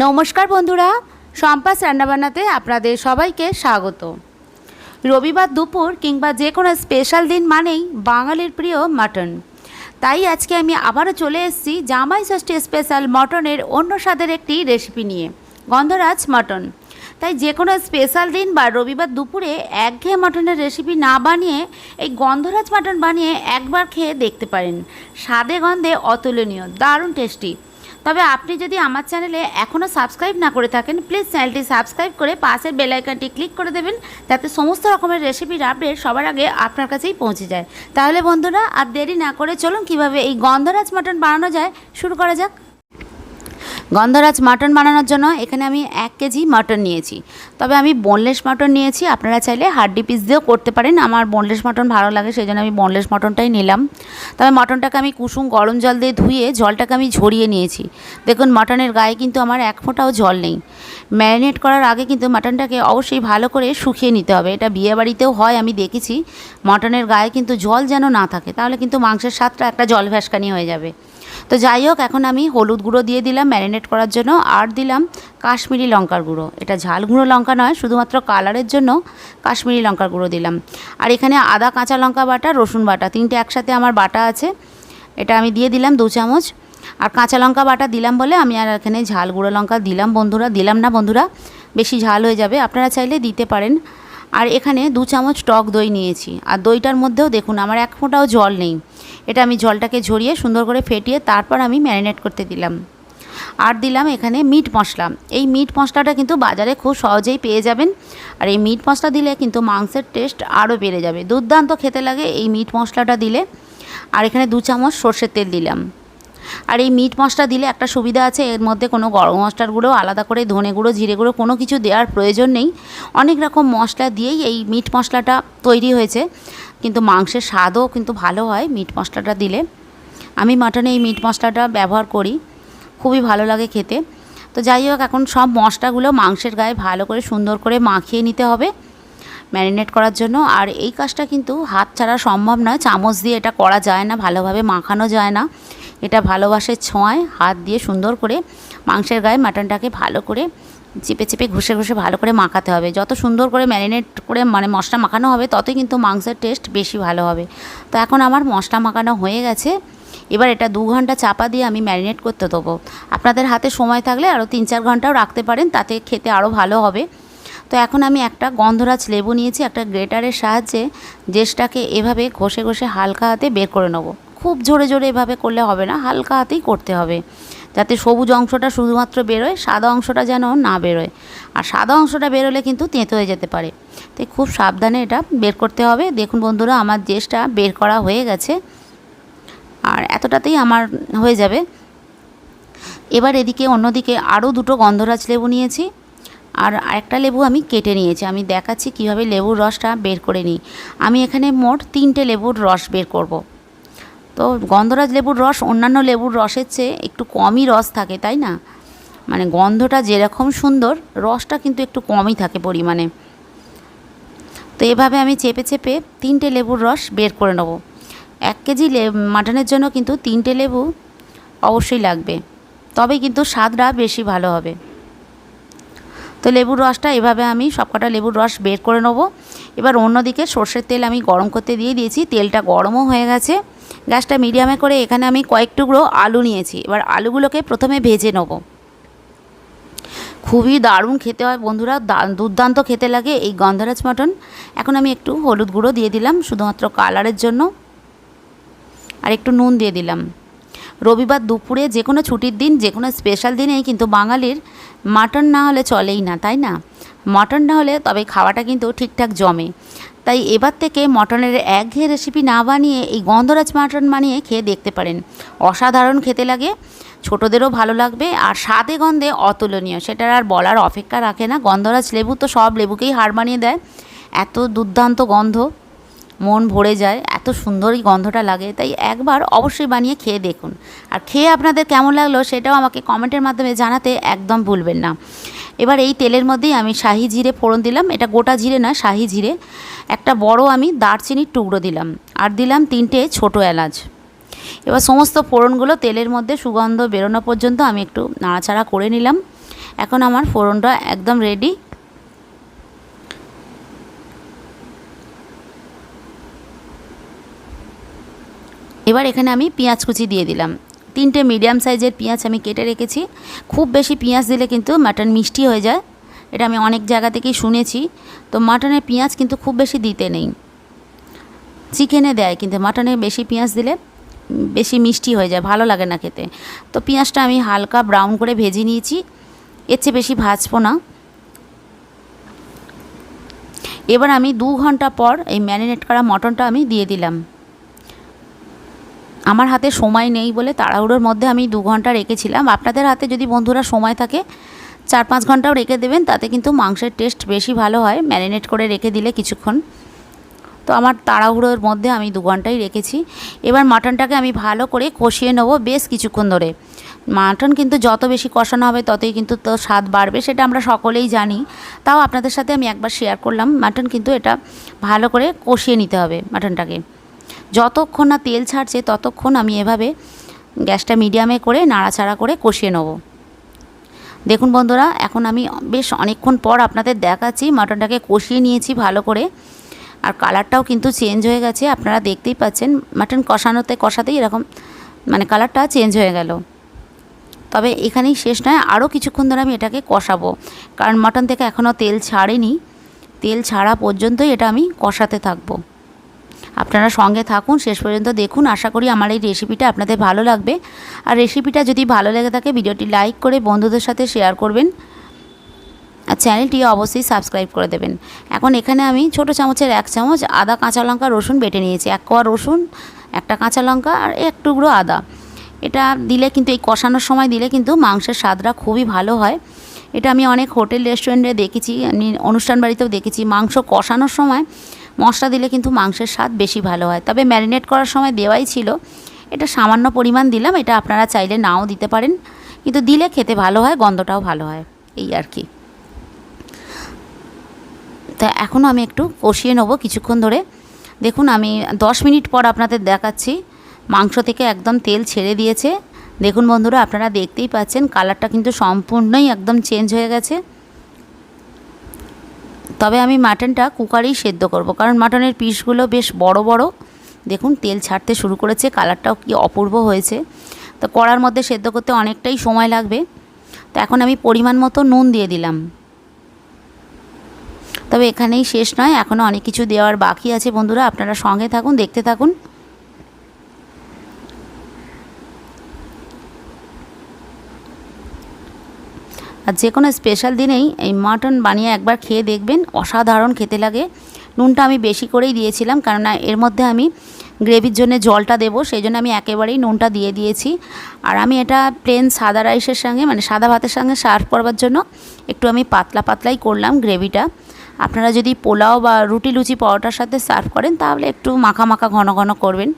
নমস্কার বন্ধুরা সম্পাস রান্নাবান্নাতে আপনাদের সবাইকে স্বাগত। রবিবার দুপুর কিংবা যে কোনো স্পেশাল দিন মানেই বাঙালির প্রিয় মাটন তাই আজকে আমি আবারও চলে এসেছি জামাই ষষ্ঠী স্পেশাল মটনের অন্য স্বাদের একটি রেসিপি নিয়ে, গন্ধরাজ মটন তাই যে কোনো স্পেশাল দিন বা রবিবার দুপুরে একঘেয়ে মটনের রেসিপি না বানিয়ে এই গন্ধরাজ মটন বানিয়ে একবার খেয়ে দেখতে পারেন। স্বাদে গন্ধে অতুলনীয়, দারুণ টেস্টি তবে আপনি যদি আমার চ্যানেলে এখনও সাবস্ক্রাইব না করে থাকেন, প্লিজ চ্যানেলটি সাবস্ক্রাইব করে পাশের বেলাইকানটি ক্লিক করে দেবেন, যাতে সমস্ত রকমের রেসিপির আপডেট সবার আগে আপনার কাছেই পৌঁছে যায়। তাহলে বন্ধুরা, আর দেরি না করে চলুন কীভাবে এই গন্ধরাজ মাটন বানানো যায়, শুরু করা যাক। গন্ধরাজ মাটন বানানোর জন্য এখানে আমি এক কেজি মাটন নিয়েছি। তবে আমি বোনলেস মাটন নিয়েছি। আপনারা চাইলে হাড্ডি পিস দিয়েও করতে পারেন। আমার বোনলেস মাটন ভালো লাগে সেই জন্য আমি বোনলেস মাটনটাই নিলাম। তবে মাটনটাকে আমি কুসুম গরম জল দিয়ে ধুয়ে জলটাকে আমি ঝরিয়ে নিয়েছি। দেখুন, মাটনের গায়ে কিন্তু আমার এক ফোঁটাও জল নেই। ম্যারিনেট করার আগে কিন্তু মাটনটাকে অবশ্যই ভালো করে শুকিয়ে নিতে হবে। এটা বিয়েবাড়িতেও হয়, আমি দেখেছি। মাটনের গায়ে কিন্তু জল যেন না থাকে, তাহলে কিন্তু মাংসের স্বাদটা একটা জল ভ্যাসকানি হয়ে যাবে। তো যাই হোক, এখন আমি হলুদ গুঁড়ো দিয়ে দিলাম, ম্যারিনেট করার জন্য, আর দিলাম কাশ্মীরি লঙ্কার গুঁড়ো। এটা ঝাল গুঁড়ো লঙ্কা নয়, শুধুমাত্র কালারের জন্য কাশ্মীরি লঙ্কার গুঁড়ো দিলাম। আর এখানে আদা, কাঁচা লঙ্কা বাটা, রসুন বাটা, তিনটে একসাথে আমার বাটা আছে। এটা আমি দিয়ে দিলাম দু চামচ। আর কাঁচা লঙ্কা বাটা দিলাম বলে আমি আর এখানে ঝাল গুঁড়ো লঙ্কা দিলাম, বন্ধুরা। দিলাম না, বন্ধুরা। বেশি ঝাল হয়ে যাবে। আপনারা চাইলে দিতে পারেন। আর এখানে দু চামচ টক দই নিয়েছি। আর দইটার মধ্যেও দেখুন, আমার এক ফোঁটাও জল নেই। এটা আমি জলটাকে ঝরিয়ে সুন্দর করে ফেটিয়ে তারপর আমি ম্যারিনেট করতে দিলাম। আর দিলাম এখানে মিট মশলা। এই মিট মশলাটা কিন্তু বাজারে খুব সহজেই পেয়ে যাবেন। আর এই মিট মশলা দিলে কিন্তু মাংসের টেস্ট আরও বেড়ে যাবে। দুর্দান্ত খেতে লাগে এই মিট মশলাটা দিলে। আর এখানে দু চামচ সর্ষের তেল দিলাম। আর এই মিট মশলা দিলে একটা সুবিধা আছে, এর মধ্যে কোনো গরম মশলার গুঁড়ো, আলাদা করে ধনে গুঁড়ো, জিরে গুঁড়ো, কোনো কিছু দেওয়ার প্রয়োজন নেই। অনেক রকম মশলা দিয়েই এই মিট মশলাটা তৈরি হয়েছে। কিন্তু মাংসের স্বাদও কিন্তু ভালো হয় মিট মশলাটা দিলে। আমি মাটনে এই মিট মশলাটা ব্যবহার করি, খুবই ভালো লাগে খেতে। তো যাই হোক, এখন সব মশলাগুলো মাংসের গায়ে ভালো করে সুন্দর করে মাখিয়ে নিতে হবে ম্যারিনেট করার জন্য। আর এই কাজটা কিন্তু হাত ছাড়া সম্ভব নয়, চামচ দিয়ে এটা করা যায় না, ভালোভাবে মাখানো যায় না। এটা ভালোবাসে ছোঁয়ায় হাত দিয়ে সুন্দর করে মাংসের গায়ে মাটনটাকে ভালো করে চেপে চেপে ঘষে ঘষে ভালো করে মাখাতে হবে। যত সুন্দর করে ম্যারিনেট করে মানে মশলা মাখানো হবে, ততই কিন্তু মাংসের টেস্ট বেশি ভালো হবে। তো এখন আমার মশলা মাখানো হয়ে গেছে। এবার এটা দু ঘণ্টা চাপা দিয়ে আমি ম্যারিনেট করতে দেবো। আপনাদের হাতে সময় থাকলে আরও তিন চার ঘন্টাও রাখতে পারেন, তাতে খেতে আরও ভালো হবে। তো এখন আমি একটা গন্ধরাজ লেবু নিয়েছি, একটা গ্রেটারের সাহায্যে জেসটাকে এভাবে ঘষে ঘষে হালকা হাতে বের করে নেব। খুব জোরে জোরে এভাবে করলে হবে না, হালকা হাতেই করতে হবে। যাতে সবুজ অংশটা শুধুমাত্র বেরোয়, সাদা অংশটা যেন না বেরোয়। আর সাদা অংশটা বেরোলে কিন্তু তেঁতো হয়ে যেতে পারে। তাই খুব সাবধানে এটা বের করতে হবে। দেখুন বন্ধুরা, আমার জেসটা বের করা হয়ে গেছে। আর এতটাতেই আমার হয়ে যাবে। এবার এদিকে অন্যদিকে আরও দুটো গন্ধরাজ লেবু নিয়েছি। আর আরেকটা লেবু আমি কেটে নিয়েছি। আমি দেখাচ্ছি কীভাবে লেবুর রসটা বের করে নিই। আমি এখানে মোট তিনটে লেবুর রস বের করব। তো গন্ধরাজ লেবুর রস, অন্যান্য লেবুর রসের চেয়ে একটু কমই রস থাকে, তাই না? মানে গন্ধটা যেরকম সুন্দর, রসটা কিন্তু একটু কমই থাকে পরিমাণে। তো এভাবে আমি চেপে চেপে তিনটে লেবুর রস বের করে নেব। এক কেজি মাটনের জন্য কিন্তু তিনটে লেবু অবশ্যই লাগবে। তবে কিন্তু স্বাদটা বেশি ভালো হবে। তো লেবুর রসটা এভাবে আমি সবকটা লেবুর রস বের করে নেব। এবার অন্যদিকে সর্ষের তেল আমি গরম করতে দিয়ে দিয়েছি, তেলটা গরমও হয়ে গেছে। গ্যাসটা মিডিয়ামে করে এখানে আমি কয়েক টুকরো আলু নিয়েছি, এবার আলুগুলোকে প্রথমে ভেজে নেব। খুবই দারুণ খেতে হয় বন্ধুরা দুর্দান্ত খেতে লাগে এই গন্ধরাজ মটন। এখন আমি একটু হলুদ গুঁড়ো দিয়ে দিলাম, শুধুমাত্র কালারের জন্য। আর একটু নুন দিয়ে দিলাম। রবিবার দুপুরে যে কোনো ছুটির দিন, যে কোনো স্পেশাল দিনেই কিন্তু বাঙালির মাটন না হলে চলেই না, তাই না? মটন না হলে তবে খাওয়াটা কিন্তু ঠিকঠাক জমে। তাই এবার থেকে মটনের একঘেয়ে রেসিপি না বানিয়ে এই গন্ধরাজ মাটন বানিয়ে খেয়ে দেখতে পারেন। অসাধারণ খেতে লাগে, ছোটোদেরও ভালো লাগবে, আর স্বাদে গন্ধে অতুলনীয়। সেটার আর বলার অপেক্ষা রাখে না। গন্ধরাজ লেবু তো সব লেবুকেই হার বানিয়ে দেয়। এত দুর্দান্ত গন্ধ। মন ভরে যায়, এত সুন্দরই গন্ধটা লাগে, তাই একবার অবশ্যই বানিয়ে খেয়ে দেখুন। আর খেয়ে আপনাদের কেমন লাগল সেটাও আমাকে কমেন্টের মাধ্যমে জানাতে একদম ভুলবেন না। এবার এই তেলের মধ্যেই আমি শাহি জিরে ফোড়ন দিলাম, এটা গোটা জিরে না, শাহি জিরে। একটা বড় আমি দারচিনির টুকরো দিলাম, আর দিলাম তিনটে ছোটো এলাচ। এবার সমস্ত ফোড়নগুলো তেলের মধ্যে সুগন্ধ বেরোনো পর্যন্ত আমি একটু নাড়াচাড়া করে নিলাম। এখন আমার ফোড়নটা একদম রেডি এবার এখানে আমি পেঁয়াজ কুচি দিয়ে দিলাম। তিনটে মিডিয়াম সাইজের পেঁয়াজ আমি কেটে রেখেছি। খুব বেশি পেঁয়াজ দিলে কিন্তু মাটন মিষ্টি হয়ে যায়। এটা আমি অনেক জায়গা থেকেই শুনেছি। তো মাটনের পেঁয়াজ কিন্তু খুব বেশি দিতে নেই। চিকেনে দেয়, কিন্তু মাটনে বেশি পেঁয়াজ দিলে বেশি মিষ্টি হয়ে যায়, ভালো লাগে না খেতে। তো পেঁয়াজটা আমি হালকা ব্রাউন করে ভেজে নিয়েছি। এর চেয়ে বেশি ভাজবো না। এবার আমি দু ঘণ্টা পর এই ম্যারিনেট করা মটনটা আমি দিয়ে দিলাম। আমার হাতে সময় নেই বলে তাড়াহুড়োর মধ্যে আমি দু ঘণ্টা রেখেছিলাম। আপনাদের হাতে যদি বন্ধুরা সময় থাকে, চার পাঁচ ঘন্টাও রেখে দেবেন, তাতে কিন্তু মাংসের টেস্ট বেশি ভালো হয়। ম্যারিনেট করে রেখে দিলে কিছুক্ষণ। তো আমার তাড়াহুড়োর মধ্যে আমি দু ঘন্টাই রেখেছি। এবার মাটনটাকে আমি ভালো করে কষিয়ে নেব বেশ কিছুক্ষণ ধরে। মাটন কিন্তু যত বেশি কষানো হবে, ততই কিন্তু তো স্বাদ বাড়বে, সেটা আমরা সকলেই জানি। তাও আপনাদের সাথে আমি একবার শেয়ার করলাম। মাটন কিন্তু এটা ভালো করে কষিয়ে নিতে হবে মাটনটাকে। যতক্ষণ না তেল ছাড়ছে, ততক্ষণ আমি এভাবে গ্যাসটা মিডিয়ামে করে, নাড়াচাড়া করে কষিয়ে নেব। দেখুন বন্ধুরা, এখন আমি বেশ অনেকক্ষণ পর আপনাদের দেখাচ্ছি, মাটনটাকে কষিয়ে নিয়েছি ভালো করে। আর কালারটাও কিন্তু চেঞ্জ হয়ে গেছে, আপনারা দেখতেই পাচ্ছেন, মাটন কষানোতে কষাতেই এরকম মানে কালারটা চেঞ্জ হয়ে গেল। তবে এখানেই শেষ নয়, আরও কিছুক্ষণ ধরে আমি এটাকে কষাবো। কারণ মাটন থেকে এখনও তেল ছাড়েনি, তেল ছাড়া পর্যন্তই এটা আমি কষাতে থাকব। আপনারা সঙ্গে থাকুন। শেষ পর্যন্ত দেখুন। আশা করি আমার এই রেসিপিটা আপনাদের ভালো লাগবে। আর রেসিপিটা যদি ভালো লেগে থাকে, ভিডিওটি লাইক করে বন্ধুদের সাথে শেয়ার করবেন। আর চ্যানেলটি অবশ্যই সাবস্ক্রাইব করে দেবেন। এখন এখানে আমি ছোট চামচের এক চামচ আদা, কাঁচা লঙ্কা, রসুন বেটে নিয়েছি। এক কোয়া রসুন, একটা কাঁচা লঙ্কা আর এক টুকরো আদা। এটা দিলে কিন্তু, এই কষানোর সময় দিলে কিন্তু মাংসের স্বাদটা খুবই ভালো হয়। এটা আমি অনেক হোটেল রেস্টুরেন্টে দেখেছি, আমি অনুষ্ঠান বাড়িতেও দেখেছি। মাংস কষানোর সময় মশলা দিলে কিন্তু মাংসের স্বাদ বেশি ভালো হয়। তবে ম্যারিনেট করার সময় দেওয়াই ছিল। এটা সামান্য পরিমাণ দিলাম, এটা আপনারা চাইলে নাও দিতে পারেন। কিন্তু দিলে খেতে ভালো হয়, গন্ধটাও ভালো হয়, এই আর কি। তা এখনও আমি একটু কষিয়ে নেব কিছুক্ষণ ধরে। দেখুন, আমি দশ মিনিট পর আপনাদের দেখাচ্ছি। মাংস থেকে একদম তেল ছেড়ে দিয়েছে। দেখুন বন্ধুরা, আপনারা দেখতেই পাচ্ছেন, কালারটা কিন্তু সম্পূর্ণই একদম চেঞ্জ হয়ে গেছে। তবে আমি মাটনটা কুকারেই সেদ্ধ করব, কারণ মাটনের পিসগুলো বেশ বড় বড়। দেখুন, তেল ছাড়তে শুরু করেছে, কালারটাও কি অপূর্ব হয়েছে। তো কড়ার মধ্যে সেদ্ধ করতে অনেকটাই সময় লাগবে। তো এখন আমি পরিমাণ মতো নুন দিয়ে দিলাম। তবে এখানেই শেষ নয় এখনও অনেক কিছু দেওয়ার বাকি আছে বন্ধুরা, আপনারা সঙ্গে থাকুন, দেখতে থাকুন। আর যে কোনো স্পেশাল দিনেই এই মাটন বানিয়ে একবার খেয়ে দেখবেন, অসাধারণ খেতে লাগে। নুনটা আমি বেশি করেই দিয়েছিলাম, কেননা এর মধ্যে আমি গ্রেভির জন্য জলটা দেবো সেই জন্য আমি একেবারেই নুনটা দিয়ে দিয়েছি। আর আমি এটা প্লেন সাদা রাইসের সঙ্গে মানে সাদা ভাতের সঙ্গে সার্ভ করবার জন্য একটু আমি পাতলা পাতলাই করলাম গ্রেভিটা। আপনারা যদি পোলাও বা রুটি লুচি পরোটার সাথে সার্ভ করেন, তাহলে একটু মাখা মাখা ঘন ঘন করবেন।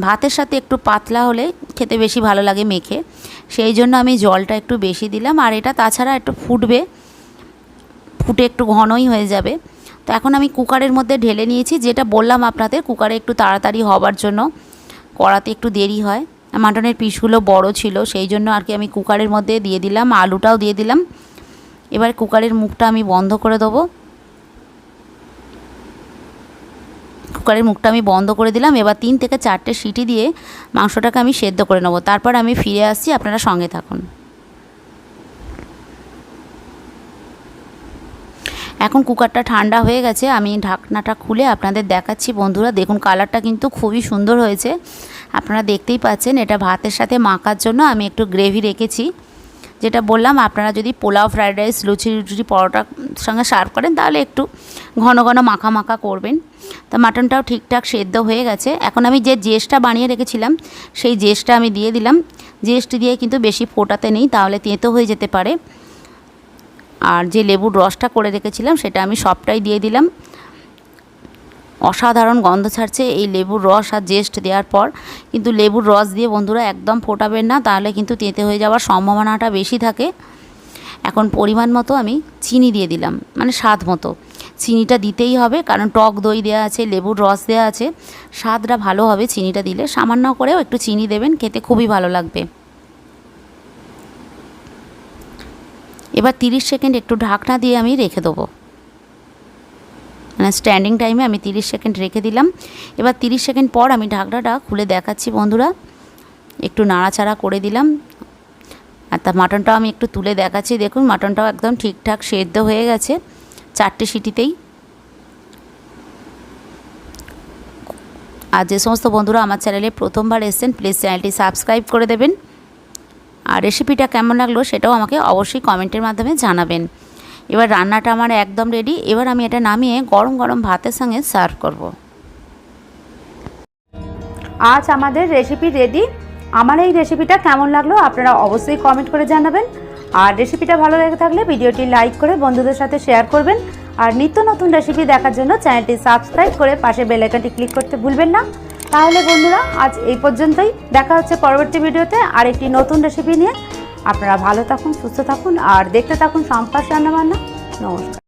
ভাতের সাথে একটু পাতলা হলে খেতে বেশি ভালো লাগে মেখে। সেই জন্য আমি জলটা একটু বেশি দিলাম আর এটা তাছাড়া একটু ফুটবে। ফুটে একটু ঘনই হয়ে যাবে। তো এখন আমি কুকারের মধ্যে ঢেলে নিয়েছি, যেটা বললাম আপনাদের, কুকারে একটু তাড়াতাড়ি হবার জন্য। কড়াতে একটু দেরি হয়। মাটনের পিসগুলো বড় ছিল, সেই জন্য আর কি আমি কুকারের মধ্যে দিয়ে দিলাম, আলুটাও দিয়ে দিলাম। এবার কুকারের মুখটা আমি বন্ধ করে দেবো। কুকারের মুখটা আমি বন্ধ করে দিলাম। এবার তিন থেকে চারটে সিটি দিয়ে মাংসটাকে আমি সেদ্ধ করে নেব। তারপর আমি ফিরে আসছি, আপনারা সঙ্গে থাকুন। এখন কুকারটা ঠান্ডা হয়ে গেছে, আমি ঢাকনাটা খুলে আপনাদের দেখাচ্ছি। বন্ধুরা, দেখুন কালারটা কিন্তু খুবই সুন্দর হয়েছে। আপনারা দেখতেই পাচ্ছেন, এটা ভাতের সাথে মাখার জন্য আমি একটু গ্রেভি রেখেছি। যেটা বললাম, আপনারা যদি পোলাও, ফ্রায়েড রাইস, লুচি লুচি পরোটার সঙ্গে সার্ভ করেন, তাহলে একটু ঘন ঘন মাখা মাখা করবেন। তা মাটনটাও ঠিকঠাক সেদ্ধ হয়ে গেছে। এখন আমি যে জেসটা বানিয়ে রেখেছিলাম, সেই জেসটা আমি দিয়ে দিলাম। জেস্ট দিয়ে কিন্তু বেশি ফোটাতে নেই, তাহলে তেঁতো হয়ে যেতে পারে। আর যে লেবুর রসটা করে রেখেছিলাম, সেটা আমি সবটাই দিয়ে দিলাম। অসাধারণ গন্ধ ছাড়ছে এই লেবুর রস আর জেস্ট দেওয়ার পর। কিন্তু লেবুর রস দিয়ে বন্ধুরা একদম ফোটাবেন না, তাহলে কিন্তু তেঁতে হয়ে যাওয়ার সম্ভাবনাটা বেশি থাকে। এখন পরিমাণ মতো আমি চিনি দিয়ে দিলাম মানে স্বাদ মতো। চিনিটা দিতেই হবে, কারণ টক দই দেওয়া আছে, লেবুর রস দেওয়া আছে। স্বাদটা ভালো হবে চিনিটা দিলে, সামান্য করেও একটু চিনি দেবেন, খেতে খুবই ভালো লাগবে। এবার তিরিশ সেকেন্ড একটু ঢাকনা দিয়ে আমি রেখে দেবো। স্ট্যান্ডিং টাইমে আমি তিরিশ সেকেন্ড রেখে দিলাম। এবার তিরিশ সেকেন্ড পর আমি ঢাকনাটা খুলে দেখাচ্ছি বন্ধুরা। একটু নাড়াচাড়া করে দিলাম। আর তা মাটনটাও আমি একটু তুলে দেখাচ্ছি। দেখুন মাটনটাও একদম ঠিকঠাক সেদ্ধ হয়ে গেছে চারটে সিটিতেই। আর যে সমস্ত বন্ধুরা আমার চ্যানেলে প্রথমবার এসেছেন প্লিজ চ্যানেলটি সাবস্ক্রাইব করে দেবেন। আর রেসিপিটা কেমন লাগল সেটাও আমাকে অবশ্যই কমেন্টের মাধ্যমে জানাবেন। এবার রান্নাটা আমার একদম রেডি এবার আমি এটা নামিয়ে গরম গরম ভাতের সঙ্গে সার্ভ করব। আজ আমাদের রেসিপি রেডি আমার এই রেসিপিটা কেমন লাগল আপনারা অবশ্যই কমেন্ট করে জানাবেন। আর রেসিপিটা ভালো লেগে থাকলে ভিডিওটি লাইক করে বন্ধুদের সাথে শেয়ার করবেন। আর নিত্য নতুন রেসিপি দেখার জন্য চ্যানেলটি সাবস্ক্রাইব করে পাশে বেল আইকনটি ক্লিক করতে ভুলবেন না। তাহলে বন্ধুরা, আজ এই পর্যন্তই। দেখা হচ্ছে পরবর্তী ভিডিওতে আর একটি নতুন রেসিপি নিয়ে। আপনারা ভালো থাকুন সুস্থ থাকুন আর দেখতে থাকুন সম্পাস রান্নাবান্না। নমস্কার।